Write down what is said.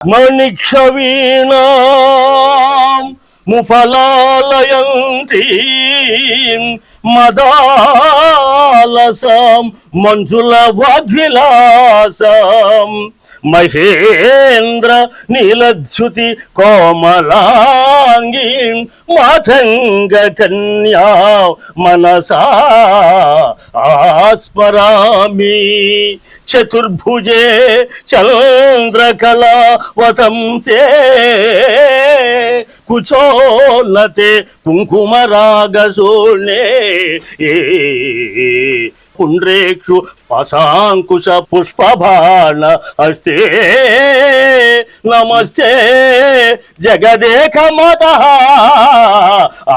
మణిక్షవీణాం ముఫలాలయంతి మదాలసం మంజుల వాగ్విలాసం మహేంద్ర నీలధ్యుతి కోమలాంగి మాతంగ కన్యా మనసా ఆస్మరామి. చతుర్భుజే చంద్రకళా వతంసే కుచోన్నతే కుంకుమరాగశూర్ణే పుండ్రేక్షు పశాంకుశ పుష్పభాణ అస్తే నమస్తే. జగదేక మత. ఆ.